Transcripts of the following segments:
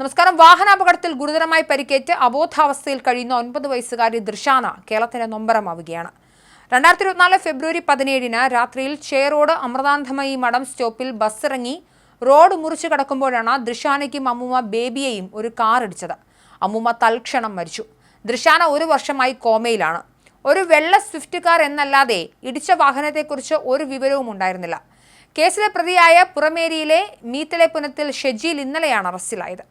നമസ്കാരം. വാഹനാപകടത്തിൽ ഗുരുതരമായി പരിക്കേറ്റ് അബോധാവസ്ഥയിൽ കഴിയുന്ന ഒൻപത് വയസ്സുകാരി ദൃശാന കേരളത്തിന്റെ നൊമ്പരമാവുകയാണ്. രണ്ടായിരത്തി ഇരുപത്തിനാല് ഫെബ്രുവരി പതിനേഴിന് രാത്രിയിൽ ചേറോഡ് അമൃതാന്ധമയി മഠം സ്റ്റോപ്പിൽ ബസ് ഇറങ്ങി റോഡ് മുറിച്ചു കടക്കുമ്പോഴാണ് ദൃശാനയ്ക്കും അമ്മൂമ്മ ബേബിയെയും ഒരു കാർ ഇടിച്ചത്. അമ്മൂമ്മ തൽക്ഷണം മരിച്ചു. ദൃശാന ഒരു വർഷമായി കോമയിലാണ്. ഒരു വെള്ള സ്വിഫ്റ്റ് കാർ എന്നല്ലാതെ ഇടിച്ച വാഹനത്തെക്കുറിച്ച് ഒരു വിവരവും ഉണ്ടായിരുന്നില്ല. കേസിലെ പ്രതിയായ പുറമേരിയിലെ മീത്തലെ പുനത്തിൽ ഷെജീൽ ഇന്നലെയാണ് അറസ്റ്റിലായത്.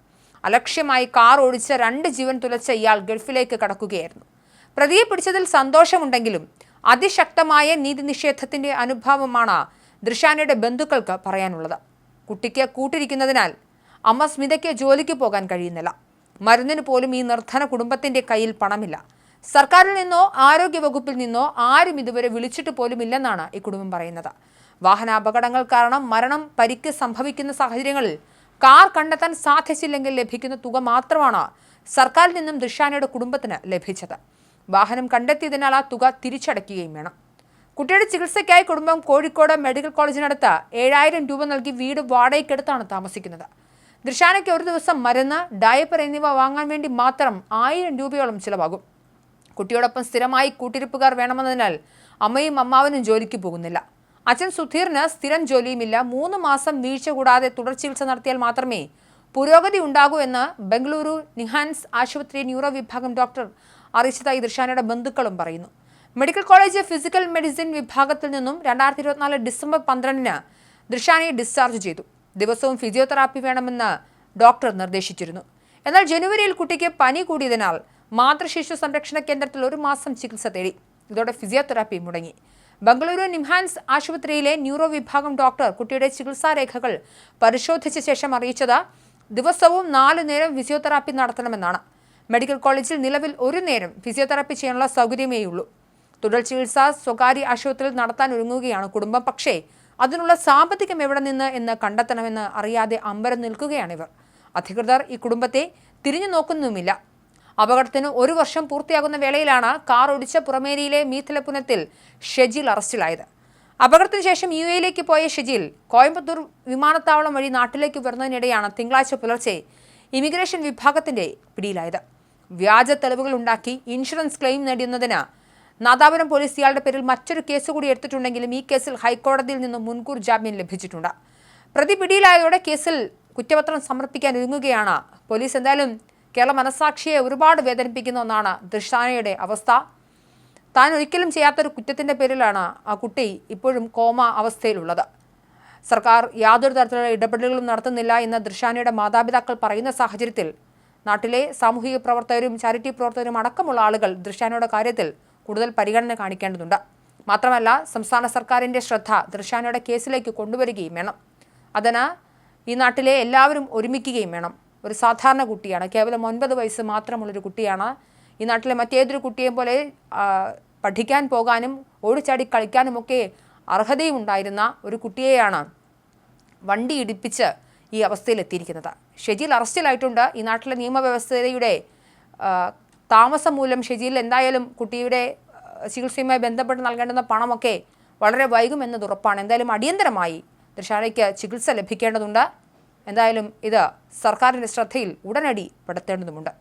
അലക്ഷ്യമായി കാർ ഓടിച്ച് രണ്ട് ജീവൻ തുലച്ച ഇയാൾ ഗൾഫിലേക്ക് കടക്കുകയായിരുന്നു. പ്രതിയെ പിടിച്ചതിൽ സന്തോഷമുണ്ടെങ്കിലും അതിശക്തമായ നീതി നിഷേധത്തിന്റെ അനുഭവമാണ് ദൃശാനയുടെ ബന്ധുക്കൾക്ക് പറയാനുള്ളത്. കുട്ടിക്ക് കൂട്ടിരിക്കുന്നതിനാൽ അമ്മ സ്മിതയ്ക്ക് ജോലിക്ക് പോകാൻ കഴിയുന്നില്ല. മരുന്നിന് പോലും ഈ നിർധന കുടുംബത്തിന്റെ കയ്യിൽ പണമില്ല. സർക്കാരിൽ നിന്നോ ആരോഗ്യ വകുപ്പിൽ നിന്നോ ആരും ഇതുവരെ വിളിച്ചിട്ട് പോലുമില്ലെന്നാണ് ഈ കുടുംബം പറയുന്നത്. വാഹനാപകടങ്ങൾ കാരണം മരണം പരിക്ക് സംഭവിക്കുന്ന സാഹചര്യങ്ങളിൽ കാർ കണ്ടെത്താൻ സാധിച്ചില്ലെങ്കിൽ ലഭിക്കുന്ന തുക മാത്രമാണ് സർക്കാരിൽ നിന്നും ദൃശാനയുടെ കുടുംബത്തിന് ലഭിച്ചത്. വാഹനം കണ്ടെത്തിയതിനാൽ ആ തുക തിരിച്ചടയ്ക്കുകയും വേണം. കുട്ടിയുടെ ചികിത്സയ്ക്കായി കുടുംബം കോഴിക്കോട് മെഡിക്കൽ കോളേജിനടുത്ത് ഏഴായിരം രൂപ നൽകി വീട് വാടകയ്ക്കെടുത്താണ് താമസിക്കുന്നത്. ദൃശാനയ്ക്ക് ഒരു ദിവസം മരുന്ന് ഡയപ്പർ എന്നിവ വാങ്ങാൻ വേണ്ടി മാത്രം ആയിരം രൂപയോളം ചിലവാകും. കുട്ടിയോടൊപ്പം സ്ഥിരമായി കൂട്ടിരിപ്പുകാർ വേണമെന്നതിനാൽ അമ്മയും അമ്മാവനും ജോലിക്ക് പോകുന്നില്ല. അച്ഛൻ സുധീറിന് സ്ഥിരം ജോലിയുമില്ല. മൂന്ന് മാസം വീഴ്ച കൂടാതെ തുടർ ചികിത്സ നടത്തിയാൽ മാത്രമേ പുരോഗതി ഉണ്ടാകൂ എന്ന് ബംഗളൂരു നിഹാൻസ് ആശുപത്രി ന്യൂറോ വിഭാഗം ഡോക്ടർ അറിയിച്ചതായി ദൃശാനയുടെ ബന്ധുക്കളും പറയുന്നു. മെഡിക്കൽ കോളേജ് ഫിസിക്കൽ മെഡിസിൻ വിഭാഗത്തിൽ നിന്നും രണ്ടായിരത്തി ഇരുപത്തിനാല് ഡിസംബർ പന്ത്രണ്ടിന് ദൃശാനയെ ഡിസ്ചാർജ് ചെയ്തു. ദിവസവും ഫിസിയോതെറാപ്പി വേണമെന്ന് ഡോക്ടർ നിർദ്ദേശിച്ചിരുന്നു. എന്നാൽ ജനുവരിയിൽ കുട്ടിക്ക് പനി കൂടിയതിനാൽ മാതൃശിശു സംരക്ഷണ കേന്ദ്രത്തിൽ ഒരു മാസം ചികിത്സ തേടി. ഇതോടെ ഫിസിയോതെറാപ്പി മുടങ്ങി. ബംഗളൂരു നിംഹാൻസ് ആശുപത്രിയിലെ ന്യൂറോ വിഭാഗം ഡോക്ടർ കുട്ടിയുടെ ചികിത്സാരേഖകൾ പരിശോധിച്ച ശേഷം അറിയിച്ചത് ദിവസവും നാലു നേരം ഫിസിയോതെറാപ്പി നടത്തണമെന്നാണ്. മെഡിക്കൽ കോളേജിൽ നിലവിൽ ഒരു നേരം ഫിസിയോതെറാപ്പി ചെയ്യാനുള്ള സൗകര്യമേയുള്ളൂ. തുടർ ചികിത്സ സ്വകാര്യ ആശുപത്രിയിൽ നടത്താൻ ഒരുങ്ങുകയാണ് കുടുംബം. പക്ഷേ അതിനുള്ള സാമ്പത്തികം എവിടെ നിന്ന് എന്ന് കണ്ടെത്തണമെന്ന് അറിയാതെ അമ്പരം നിൽക്കുകയാണിവർ അധികൃതർ ഈ കുടുംബത്തെ തിരിഞ്ഞു നോക്കുന്നുമില്ല അപകടത്തിന് ഒരു വർഷം പൂർത്തിയാകുന്ന വേളയിലാണ് കാർ ഒടിച്ച പുറമേരിയിലെ മീഥലപുനത്തിൽ ഷെജിൽ അറസ്റ്റിലായത്. അപകടത്തിന് ശേഷം യു എയിലേക്ക് പോയ ഷെജിൽ കോയമ്പത്തൂർ വിമാനത്താവളം വഴി നാട്ടിലേക്ക് വരുന്നതിനിടെയാണ് തിങ്കളാഴ്ച പുലർച്ചെ ഇമിഗ്രേഷൻ വിഭാഗത്തിന്റെ പിടിയിലായത്. വ്യാജ തെളിവുകൾ ഉണ്ടാക്കി ഇൻഷുറൻസ് ക്ലെയിം നേടുന്നതിന് നാദാപുരം പോലീസ് ഇയാളുടെ പേരിൽ മറ്റൊരു കേസ് കൂടി എടുത്തിട്ടുണ്ടെങ്കിലും ഈ കേസിൽ ഹൈക്കോടതിയിൽ നിന്ന് മുൻകൂർ ജാമ്യം ലഭിച്ചിട്ടുണ്ട്. പ്രതി പിടിയിലായതോടെ കേസിൽ കുറ്റപത്രം സമർപ്പിക്കാൻ ഒരുങ്ങുകയാണ് പോലീസ്. എന്തായാലും കേരള മനസാക്ഷിയെ ഒരുപാട് വേദനിപ്പിക്കുന്ന ഒന്നാണ് ദൃശാനയുടെ അവസ്ഥ. താൻ ഒരിക്കലും ചെയ്യാത്തൊരു കുറ്റത്തിന്റെ പേരിലാണ് ആ കുട്ടി ഇപ്പോഴും കോമ അവസ്ഥയിലുള്ളത്. സർക്കാർ യാതൊരു തരത്തിലുള്ള ഇടപെടലുകളും നടത്തുന്നില്ല എന്ന് ദൃശാനയുടെ മാതാപിതാക്കൾ പറയുന്ന സാഹചര്യത്തിൽ നാട്ടിലെ സാമൂഹിക പ്രവർത്തകരും ചാരിറ്റി പ്രവർത്തകരും അടക്കമുള്ള ആളുകൾ ദൃശാനയുടെ കാര്യത്തിൽ കൂടുതൽ പരിഗണന കാണിക്കേണ്ടതുണ്ട്. മാത്രമല്ല സംസ്ഥാന സർക്കാരിന്റെ ശ്രദ്ധ ദൃശാനയുടെ കേസിലേക്ക് കൊണ്ടുവരികയും വേണം. അതിന് ഈ നാട്ടിലെ എല്ലാവരും ഒരുമിക്കുകയും വേണം. ഒരു സാധാരണ കുട്ടിയാണ്. കേവലം ഒൻപത് വയസ്സ് മാത്രമുള്ളൊരു കുട്ടിയാണ്. ഈ നാട്ടിലെ മറ്റേതൊരു കുട്ടിയെയും പോലെ പഠിക്കാൻ പോകാനും ഓടിച്ചാടി കളിക്കാനുമൊക്കെ അർഹതയും ഉണ്ടായിരുന്ന ഒരു കുട്ടിയെയാണ് വണ്ടി ഇടിപ്പിച്ച് ഈ അവസ്ഥയിലെത്തിയിരിക്കുന്നത്. ഷെജീൽ അറസ്റ്റിലായിട്ടുണ്ട്. ഈ നാട്ടിലെ നിയമവ്യവസ്ഥയുടെ താമസം മൂലം ഷെജിൽ എന്തായാലും കുട്ടിയുടെ ചികിത്സയുമായി ബന്ധപ്പെട്ട് നൽകേണ്ടുന്ന പണമൊക്കെ വളരെ വൈകുമെന്നത് ഉറപ്പാണ്. എന്തായാലും അടിയന്തരമായി ദൃശാനയ്ക്ക് ചികിത്സ ലഭിക്കേണ്ടതുണ്ട്. എന്തായാലും ഇത് സർക്കാരിന്റെ ശ്രദ്ധയിൽ ഉടനടി പെടുത്തേണ്ടതുമുണ്ട്